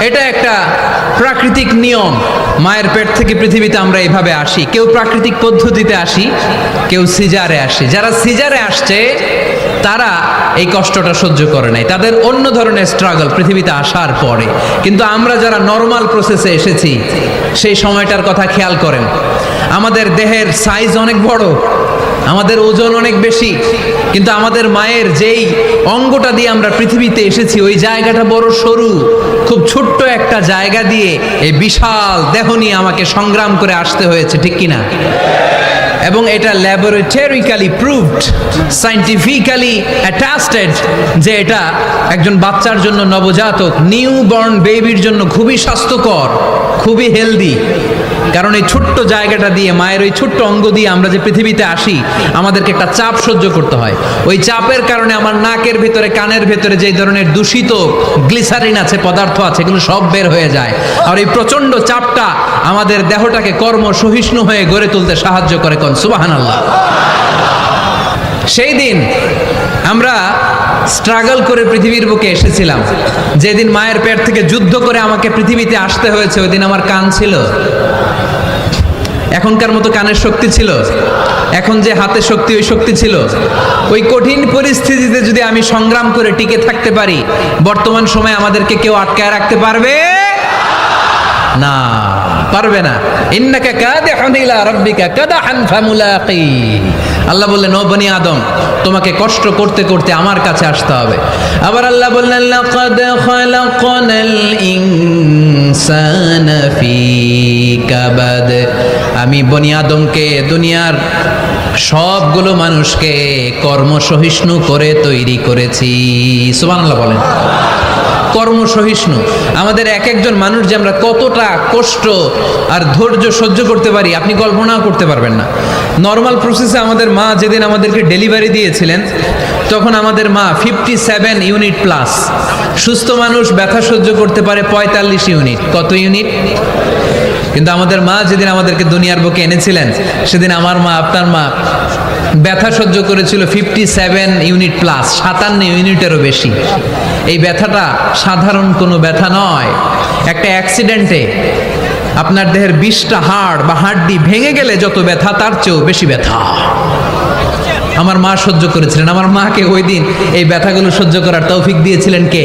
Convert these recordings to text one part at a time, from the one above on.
এটা একটা প্রাকৃতিক নিয়ম। মায়ের পেট থেকে পৃথিবীতে আমরা এভাবে আসি। কেউ প্রাকৃতিক পদ্ধতিতে আসি, কেউ সিজারে আসে। যারা সিজারে আসছে, তারা এই কষ্টটা সহ্য করে নাই। তাদের অন্য ধরনের স্ট্রাগল পৃথিবীতে আসার পরে। কিন্তু আমরা যারা নর্মাল প্রসেসে এসেছি, সেই সময়টার কথা খেয়াল করেন। আমাদের দেহের সাইজ অনেক বড়। আমাদের ওজন অনেক বেশি, কিন্তু আমাদের মায়ের যেই অঙ্গটা দিয়ে আমরা পৃথিবীতে এসেছি, ওই জায়গাটা বড় সরু, খুব ছোট্ট একটা জায়গা দিয়ে এই বিশাল দেহ নিয়ে আমাকে সংগ্রাম করে আসতে হয়েছে, ঠিক কিনা? এবং এটা ল্যাবরেটরিক্যালি প্রুভড সাইন্টিফিক্যালি অ্যাটাস্টেড যে এটা একজন বাচ্চার জন্য নবজাতক নিউ বর্ন বেবির জন্য খুবই স্বাস্থ্যকর। খুবই হেলদি কারণ এই ছোট্ট জায়গাটা দিয়ে, মায়ের ওই ছোট্ট অঙ্গ দিয়ে আমরা যে পৃথিবীতে আসি, আমাদেরকে একটা চাপ সহ্য করতে হয়। ওই চাপের কারণে আমার নাকের ভেতরে, কানের ভেতরে যে ধরনের দূষিত গ্লিসারিন আছে, পদার্থ আছে, এগুলো সব বের হয়ে যায়। আর এই প্রচণ্ড চাপটা আমাদের দেহটাকে কর্ম সহিষ্ণু হয়ে গড়ে তুলতে সাহায্য করে কন। সুবাহান আল্লাহ সেই দিন আমরা স্ট্রাগল করে পৃথিবীর বুকে এসেছিলাম। যেদিন মায়ের পেট থেকে যুদ্ধ করে আমাকে পৃথিবীতে আসতে হয়েছে, ওই দিন আমার কান ছিল। এখনকার মতো কানের শক্তি ছিল। এখন যে হাতে শক্তি, ওই শক্তি ছিল। ওই কঠিন পরিস্থিতিতে যদি আমি সংগ্রাম করে টিকে থাকতে পারি, বর্তমান সময়ে আমাদেরকে কেউ আটকায় রাখতে পারবে? না পারবে না। ইন্নাকা কাদিহুন ইলা রাব্বিকা কাদাহান ফামুলাকি। আল্লাহ বললেন, ও বনি আদম, তোমাকে কষ্ট করতে করতে আমার কাছে আসতে হবে। আবার আল্লাহ বললেন কাবাদ। আমি বনি আদমকে, দুনিয়ার সবগুলো মানুষকে কর্মসহিষ্ণু করে তৈরি করেছি। সুবহানাল্লাহ বলেন। কর্মসহিষ্ণু আমাদের এক একজন মানুষ যে আমরা কতটা কষ্ট আর ধৈর্য সহ্য করতে পারি, আপনি কল্পনাও করতে পারবেন না। নর্মাল প্রসেসে আমাদের মা যেদিন আমাদেরকে ডেলিভারি দিয়েছিলেন, তখন আমাদের মা ফিফটি সেভেন ইউনিট প্লাস সুস্থ মানুষ ব্যথা সহ্য করতে পারে পঁয়তাল্লিশ ইউনিট কত ইউনিট কিন্তু আমাদের মা যেদিন আমাদেরকে দুনিয়ার বুকে এনেছিলেন, সেদিন আমার মা, আপনার মা ব্যথা সহ্য করেছিল ফিফটি সেভেন ইউনিট প্লাস সাতান্ন ইউনিটেরও বেশি। এই ব্যথাটা সাধারণ কোনো ব্যথা নয়। একটা অ্যাক্সিডেন্টে আপনার দেহের বিশটা হাড় বা হাড্ডি ভেঙে গেলে যত ব্যথা, তার চেয়েও বেশি ব্যথা। আমার মা সহ্য করেছিলেন। আমার মাকে ওই দিন এই ব্যথাগুলো সহ্য করার তৌফিক দিয়েছিলেন কে?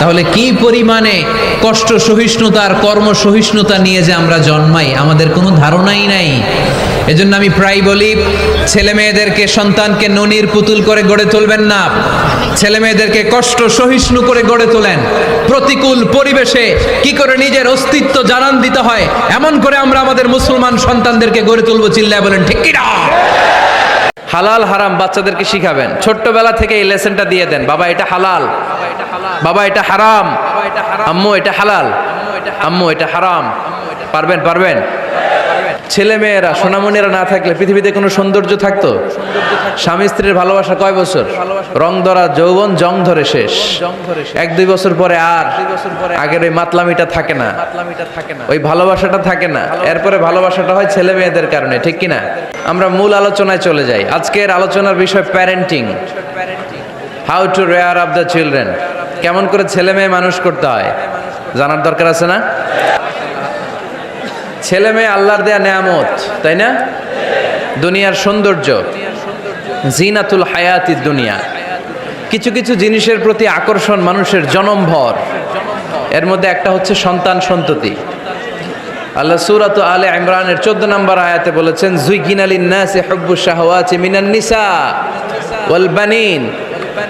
তাহলে কি পরিমাণে কষ্ট সহিষ্ণুতার কর্ম সহিষ্ণুতা নিয়ে যে আমরা জন্মাই? আমাদের কোনো ধারণাই নাই। এজন্য আমি প্রায় বলি, ছেলে মেয়েদেরকে সন্তানকে ননির পুতুল করে গড়ে তুলবেন না। ছেলে মেয়েদেরকে কষ্ট সহিষ্ণু করে গড়ে তোলেন। প্রতিকূল পরিবেশে কি করে নিজের অস্তিত্ব জানান দিতে হয়? এমন করে আমরা আমাদের মুসলমান সন্তানদেরকে গড়ে তুলবো, চিল্লায় বলেন, ঠিক কিনা? হালাল, হারাম বাচ্চাদেরকে শিখাবেন। ছোট্টবেলা থেকে এই লেসনটা দিয়ে দেন, বাবা, এটা হালাল। বাবা, এটা হারাম। আম্মু, এটা হালাল। আম্মু, এটা হারাম। পারবেন পারবেন? ছেলে মেয়েরা সোনামণিরা না থাকলে পৃথিবীতে কোনো সৌন্দর্য থাকতো? স্বামী স্ত্রীর ভালোবাসা কয় বছর? রং ধরা, যৌবন জং ধরে শেষ। এক দুই বছর পরে আর আগের ওই মাতলামিটা থাকে না। ওই ভালোবাসাটা থাকে না। এরপরে ভালোবাসাটা হয় ছেলে মেয়েদের কারণে, ঠিক কিনা? আমরা মূল আলোচনায় চলে যাই। আজকের আলোচনার বিষয় parenting how to rear of the children কেমন করে ছেলে মেয়ে মানুষ করতে হয়? জানার দরকার আছে না? ছেলে মেয়ে আল্লাহর দেয়া নেয়ামত, তাই না? দুনিয়ার সৌন্দর্য, জিনাতুল হায়াতি দুনিয়া। কিছু কিছু জিনিসের প্রতি আকর্ষণ মানুষের জনমভর। এর মধ্যে একটা হচ্ছে সন্তান সন্ততি। আল্লাহ সুরাত আলে ইমরানের চোদ্দ নম্বর আয়াতে বলেছেন জুইকিন আলী নাসে হব্বু শাহওয়াতি মিনান নিসা ওয়াল বানিন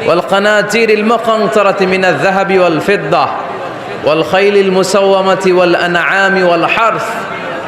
ওয়াল কানাতির ইল মুকানতারাতি মিনাল যাহাবি ওয়াল ফিদ্দা ওয়াল খাইলিল মুসাওয়ামাতি ওয়াল আনআমি ওয়াল হারস।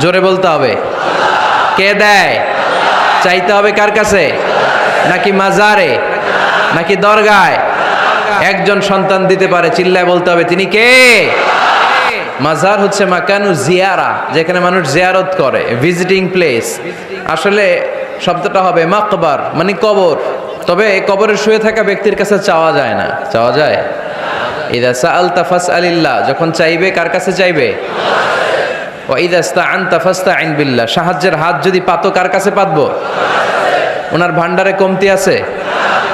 জোরে বলতে হবে। কে দেয়? চাইতে হবে কার কাছে? নাকি মাজারে? নাকি দরগায়? একজন সন্তান দিতে পারে, চিল্লায় বলতে হবে, তিনি কে? মাজার হচ্ছে মাকানু জিয়ারা, যেখানে মানুষ জিয়ারত করে ভিজিটিং প্লেস আসলে শব্দটা হবে মাকবার মানে কবর। তবে কবরে শুয়ে থাকা ব্যক্তির কাছে চাওয়া যায় না। চাওয়া যায়? ইদা সাআল তাফাস আলিল্লাহ যখন চাইবে, কার কাছে চাইবে? আইন বিল্লাহ। সাহায্যের হাত যদি পাতো, কার কাছে পাতবো? ওনার ভান্ডারে কমতি আছে?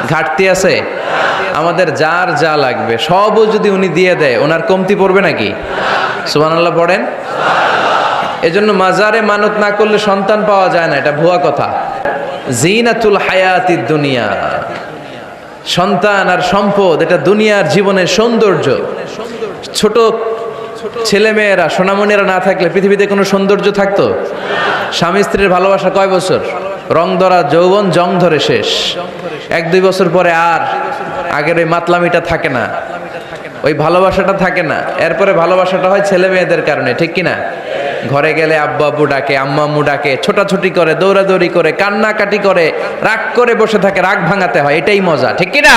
ঘাটতি আছে? আমাদের যার যা লাগবে সবও যদি উনি দিয়ে দেয়, ওনার কমতি পড়বে নাকি? সুবহানাল্লাহ পড়েন? এজন্য মাজারে মানত না করলে সন্তান পাওয়া যায় না, এটা ভুয়া কথা। জিনাতুল হায়াতিদ দুনিয়া। সন্তান আর সম্পদ, এটা দুনিয়ার জীবনের সৌন্দর্য। ছোট ছেলে মেয়েরা সোনামণিরা না থাকলে পৃথিবীতে কোনো সৌন্দর্য থাকতো? স্বামী স্ত্রীর ভালোবাসা কয় বছর? রং ধরা, যৌবন, জং ধরে শেষ। এক, দুই বছর পরে আর আগের ওই মাতলামিটা থাকে না। ওই ভালোবাসাটা থাকে না। এরপরে ভালোবাসাটা হয় ছেলে মেয়েদের কারণে, ঠিক কিনা? ঘরে গেলে আব্বু আব্বু ডাকে আম্মা আম্মু ডাকে, ছোটাছুটি করে, দৌড়াদৌড়ি করে, কান্নাকাটি করে, রাগ করে বসে থাকে, রাগ ভাঙাতে হয়, এটাই মজা, ঠিক কিনা?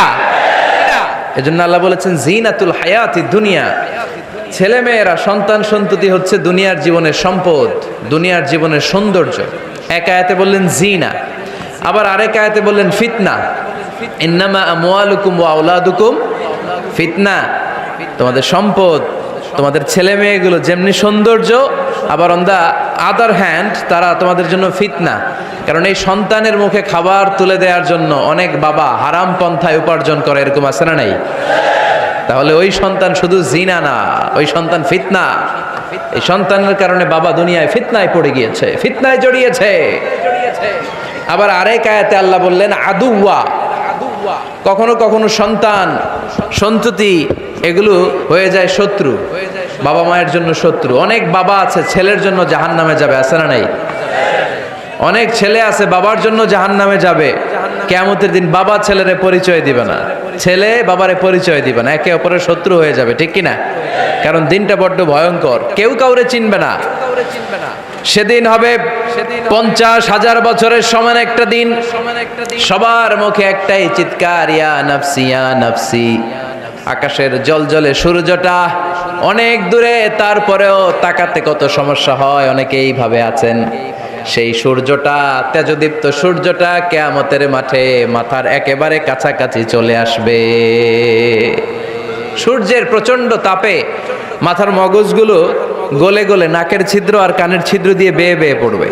এজন্য আল্লাহ বলেছেন, জিনাতুল হায়াতি দুনিয়া ছেলে মেয়েরা সন্তান সন্ততি হচ্ছে দুনিয়ার জীবনের সম্পদ, দুনিয়ার জীবনের সৌন্দর্য। এক আয়াতে বললেন, জিনা। আবার আরেক আয়াতে বললেন, ফিতনা। ইন্নামা ফিতনা। তোমাদের সম্পদ, তোমাদের ছেলে মেয়েগুলো যেমনি সৌন্দর্য, আবার অন দা আদার হ্যান্ড তারা তোমাদের জন্য ফিতনা। কারণ এই সন্তানের মুখে খাবার তুলে দেওয়ার জন্য অনেক বাবা হারাম পন্থায় উপার্জন করে, এরকম আছে না নাই? তাহলে ওই সন্তান শুধু জিনা না, ওই সন্তান ফিতনা। এই সন্তানের কারণে বাবা দুনিয়ায় ফিতনায় পড়ে গিয়েছে, ফিতনায় জড়িয়েছে। আবার আরেক আয়াতে আল্লাহ বললেন আদুয়া কখনো কখনো সন্তান সন্ততি, এগুলো হয়ে যায় শত্রু, বাবা মায়ের জন্য শত্রু। অনেক বাবা আছে, ছেলের জন্য জাহান নামে যাবে, আছে না নাই? অনেক ছেলে আছে, বাবার জন্য জাহান নামে যাবে। কেমতের দিন বাবা ছেলেরে পরিচয় দিবে না। ছেলে বাবারে পরিচয় দিবে না। একে অপরের শত্রু হয়ে যাবে, ঠিক কিনা? কারণ দিনটা বড্ড ভয়ঙ্কর। কেউ কাউরে চিনবে না। সেদিন হবে পঞ্চাশ হাজার বছরের সমান একটা দিন। সবার মুখে একটাই চিৎকার, ইয়া নাফসি ইয়া নাফসি। আকাশের জল জলে সূর্যটা অনেক দূরে, তারপরেও তাকাতে কত সমস্যা হয় অনেকে এইভাবে আছেন। সেই সূর্যটা, তেজদীপ্ত সূর্যটা কেয়ামতের মাঠে মাথার একেবারে কাছাকাছি চলে আসবে। সূর্যের প্রচণ্ড তাপে মাথার মগজগুলো গলে গলে নাকের ছিদ্র আর কানের ছিদ্র দিয়ে বেয়ে বেয়ে পড়বে।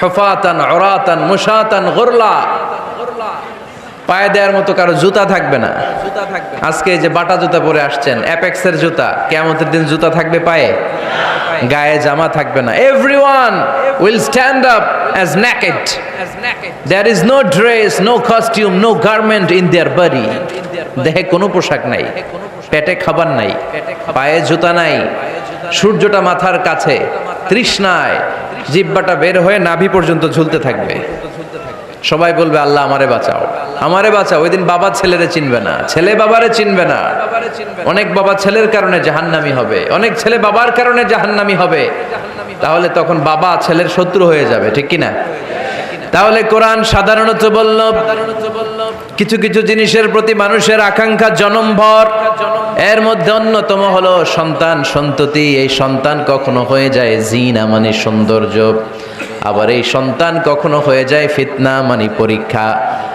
হফাতান অরাতান মুসাতান গোরলা। পায়ে দেওয়ার মতো কারও জুতা থাকবে না। জুতা থাকবে আজকে যে বাটা জুতা পরে আসছেন, অ্যাপেক্সের জুতা কেমতের দিন জুতা থাকবে পায়ে? গায়ে জামা থাকবে না। Everyone will stand up as naked there is no dress no costume no garment in their body দেহে কোনো পোশাক নাই। পেটে খাবার নাই। পায়ে জুতা নাই। সূর্যটা মাথার কাছে। তৃষ্ণায় জিব্বাটা বের হয়ে নাভি পর্যন্ত ঝুলতে থাকবে। সবাই বলবে আল্লাহ আমারে বাঁচাও। আমারে বাঁচাও, ওই দিন বাবা ছেলেরে চিনবে না, ছেলে বাবারে চিনবে না। অনেক বাবা ছেলের কারণে জাহান্নামি হবে, অনেক ছেলে বাবার কারণে জাহান্নামি হবে। তাহলে তখন বাবা ছেলের শত্রু হয়ে যাবে, ঠিক কি না তাহলে কোরআন সাধারণত বলল, কিছু কিছু জিনিসের প্রতি মানুষের আকাঙ্ক্ষা জনমভর। এর মধ্যে অন্যতম হলো সন্তান সন্ততি, এই সন্তান কখনো হয়ে যায় জিনা মানে সৌন্দর্য। আবার এই সন্তান কখনো হয়ে যায় ফিতনা মানে পরীক্ষা।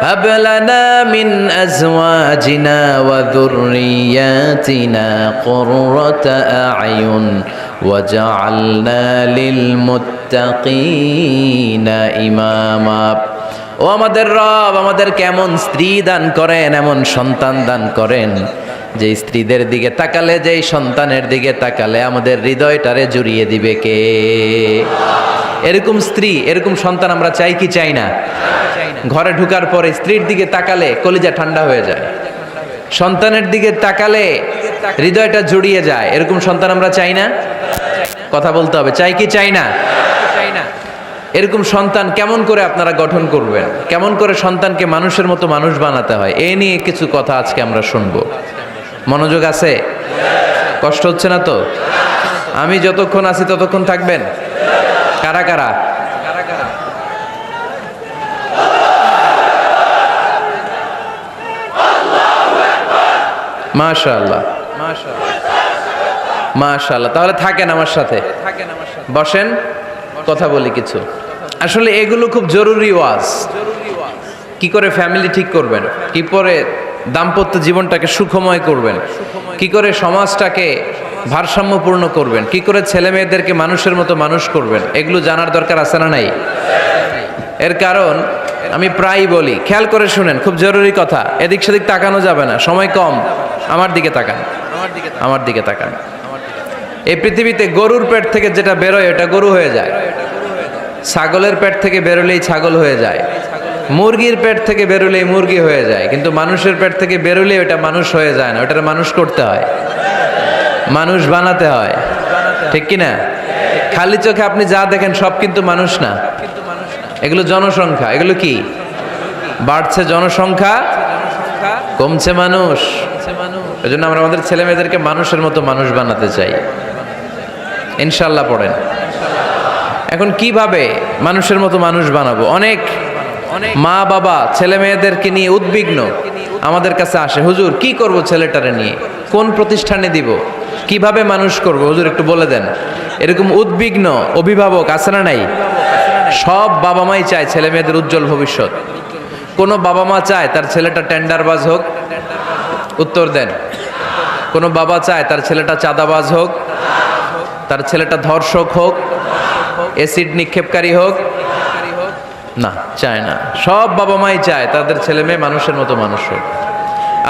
هب لنا من أزواجنا وذرياتنا قرة أعين وجعلنا للمتقين إماما ও আমাদের রব আমাদের কেমন স্ত্রী দান করেন এমন সন্তান দান করেন যে স্ত্রীদের দিকে তাকালে যেই সন্তানের দিকে তাকালে আমাদের হৃদয়টারে জুড়িয়ে দিবে কে এরকম স্ত্রী এরকম সন্তান আমরা চাই কি চাই না ঘরে ঢুকার পরে স্ত্রীর দিকে তাকালে কলিজা ঠান্ডা হয়ে যায়। সন্তানের দিকে তাকালে হৃদয়টা জড়িয়ে যায়। এরকম সন্তান আমরা চাই না? কথা বলতে হবে। চাই কি চাই না? এরকম সন্তান কেমন করে আপনারা গঠন করবেন? কেমন করে সন্তানকে মানুষের মতো মানুষ বানাতে হয়? এ নিয়ে কিছু কথা আজকে আমরা শুনব। মনোযোগ আছে? কষ্ট হচ্ছে না তো? আমি যতক্ষণ আছি ততক্ষণ থাকবেন? কারা কারা? মাশাআল্লাহ। মাশাআল্লাহ। তাহলে থাকেন আমার সাথে। বসেন, কথা বলি কিছু। আসলে এগুলো খুব জরুরি ওয়াজ। কি করে ফ্যামিলি ঠিক করবেন? কি করে দাম্পত্য জীবনটাকে সুখময় করবেন? কি করে সমাজটাকে ভারসাম্যপূর্ণ করবেন? কি করে ছেলে মেয়েদেরকে মানুষের মতো মানুষ করবেন? এগুলো জানার দরকার আছে না নাই? এর কারণ আমি প্রায়ই বলি, খেয়াল করে শুনেন, খুব জরুরি কথা। এদিক সেদিক তাকানো যাবে না, সময় কম। আমার দিকে তাকান। আমার দিকে তাকান। এই পৃথিবীতে গরুর পেট থেকে যেটা বেরোয় এটা গরু হয়ে যায়। ছাগলের পেট থেকে বেরোলেই ছাগল হয়ে যায়। মুরগির পেট থেকে বেরোলেই মুরগি হয়ে যায়। কিন্তু মানুষের পেট থেকে বেরোলে ওটা মানুষ হয়ে যায় না ওটার মানুষ করতে হয়। মানুষ বানাতে হয়। ঠিক কি না? খালি চোখে আপনি যা দেখেন সব কিন্তু মানুষ না। এগুলো জনসংখ্যা। এগুলো কি? বাড়ছে জনসংখ্যা। কমছে মানুষ। এই জন্য আমরা আমাদের ছেলে মেয়েদেরকে মানুষের মতো মানুষ বানাতে চাই। ইনশাল্লাহ পড়েন। এখন কীভাবে মানুষের মতো মানুষ বানাবো? অনেক মা বাবা ছেলে মেয়েদেরকে নিয়ে উদ্বিগ্ন আমাদের কাছে আসে, হুজুর, কি করব ছেলেটারে নিয়ে? কোন প্রতিষ্ঠানে দিব? কীভাবে মানুষ করব? হুজুর, একটু বলে দেন। এরকম উদ্বিগ্ন অভিভাবক আছে না নাই? সব বাবা মাই চায় ছেলে মেয়েদের উজ্জ্বল ভবিষ্যৎ। কোনো বাবা মা চায় তার ছেলেটা টেন্ডারবাজ হোক, উত্তর দেন। কোনো বাবা চায় তার ছেলেটা চাঁদাবাজ হোক, তার ছেলেটা ধর্ষক হোক, অ্যাসিড নিক্ষেপকারী হোক, না, চায় না। সব বাবা মাই চায় তাদের ছেলে মেয়ে মানুষের মতো মানুষ হোক।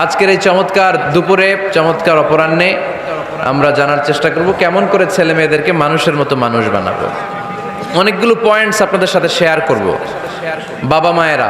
আজকের এই চমৎকার দুপুরে চমৎকার অপরাহ্নে আমরা জানার চেষ্টা করব কেমন করে ছেলে মেয়েদেরকে মানুষের মতো মানুষ বানাবো। অনেকগুলো পয়েন্টস আপনাদের সাথে শেয়ার করব। বাবা মায়েরা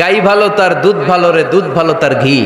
গাই ভালো তার দুধ ভালো রে দুধ ভালো তার ঘি।